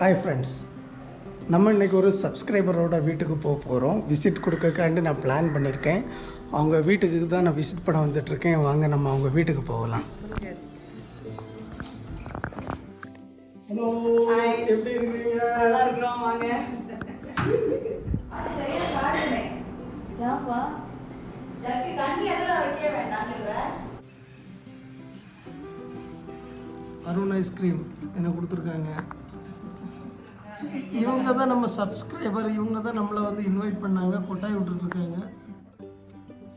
Hi friends நம்ம இன்றைக்கி ஒரு சப்ஸ்கிரைபரோட வீட்டுக்கு போக போகிறோம் விசிட் கொடுக்கக்காண்டி நான் பிளான் பண்ணியிருக்கேன் அவங்க வீட்டுக்கு தான் நான் விசிட் பண்ண வந்துட்டுருக்கேன். வாங்க நம்ம அவங்க வீட்டுக்கு போகலாம். ஹலோ எப்படி இருக்கீங்க? நல்லா இருக்கிறோம் வாங்க. ஏன்பா ஜக்கி தண்ணி எதில் வைக்க வேண்டாங்கிற அருண் ஐஸ்கிரீம் எனக்கு கொடுத்துருக்காங்க. இவங்க தான் நம்ம சப்ஸ்கிரைபர் இவங்க தான் நம்மளை வந்து இன்வைட் பண்ணாங்க கொட்டாய் விட்டுட்ருக்காங்க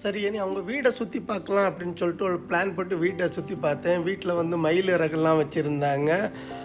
சரி இனி அவங்க வீடை சுற்றி பார்க்கலாம் அப்படின்னு சொல்லிட்டு ஒரு பிளான் போட்டு வீட்டை சுற்றி பார்த்தேன். வீட்டில் வந்து மயில் இறகுலாம் வச்சுருந்தாங்க.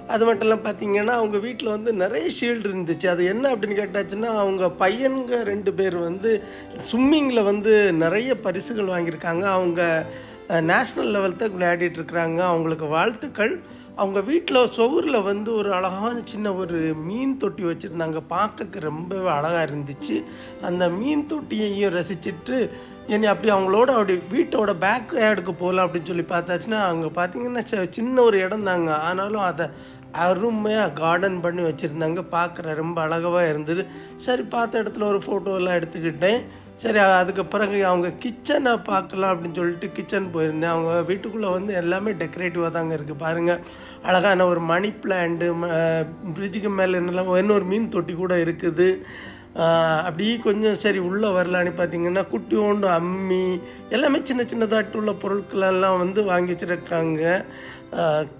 அது மட்டும் இல்லாமல் பார்த்தீங்கன்னா அவங்க வீட்டில் வந்து நிறைய ஷீல்டு இருந்துச்சு. அது என்ன அப்படின்னு கேட்டாச்சுன்னா அவங்க பையனுங்க ரெண்டு பேர் வந்து ஸ்விம்மிங்கில் வந்து நிறைய பரிசுகள் வாங்கியிருக்காங்க. அவங்க நேஷ்னல் லெவல் தான் விளையாடிட்டு இருக்கிறாங்க. அவங்களுக்கு வாழ்த்துக்கள். அவங்க வீட்டில் சுவரில் வந்து ஒரு அழகான சின்ன ஒரு மீன் தொட்டி வச்சுருந்தாங்க. பார்க்கக்கு ரொம்பவே அழகாக இருந்துச்சு. அந்த மீன் தொட்டியையும் ரசிச்சுட்டு என்னை அப்படி அவங்களோட அப்படி வீட்டோட பேக் யார்டுக்கு போகலாம் அப்படின்னு சொல்லி பார்த்தாச்சுன்னா அங்கே பார்த்தீங்கன்னா சின்ன ஒரு இடம் தாங்க. ஆனாலும் அதை அருமையாக கார்டன் பண்ணி வச்சுருந்தாங்க. பார்க்குற ரொம்ப அழகாக இருந்தது. சரி பார்த்த இடத்துல ஒரு ஃபோட்டோலாம் எடுத்துக்கிட்டேன். சரி அதுக்கப்புறம் அவங்க கிச்சனை பார்க்கலாம் அப்படின்னு சொல்லிட்டு கிச்சன் போயிருந்தேன். அவங்க வீட்டுக்குள்ளே வந்து எல்லாமே டெக்கரேட்டிவாக தாங்க இருக்குது பாருங்கள் அழகான ஒரு மணி பிளான்ட்டு பிரிட்ஜுக்கு மேலே என்னெல்லாம் இன்னொரு மீன் தொட்டி கூட இருக்குது. அப்படியே கொஞ்சம் சரி உள்ளே வரலான்னு பார்த்தீங்கன்னா குட்டியோண்டு அம்மி எல்லாமே சின்ன சின்னதாட்டு உள்ள பொருட்களெல்லாம் வந்து வாங்கி வச்சுருக்காங்க.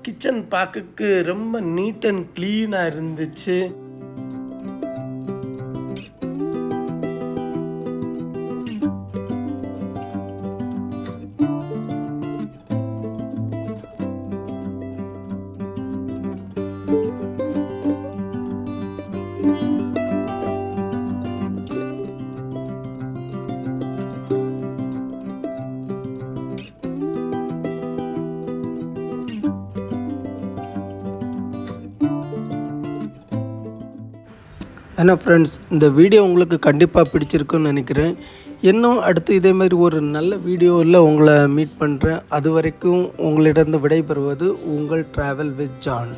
கிச்சன் பார்க்குக்கு ரொம்ப நீட் அண்ட் க்ளீனாக இருந்துச்சு. ஏன்னா ஃப்ரெண்ட்ஸ் இந்த வீடியோ உங்களுக்கு கண்டிப்பாக பிடிச்சிருக்குன்னு நினைக்கிறேன். இன்னும் அடுத்து இதே மாதிரி ஒரு நல்ல வீடியோவில் உங்களை மீட் பண்ணுறேன் அது வரைக்கும் உங்களிடம் விடைபெறுவது உங்கள் ட்ராவல் வித் ஜான்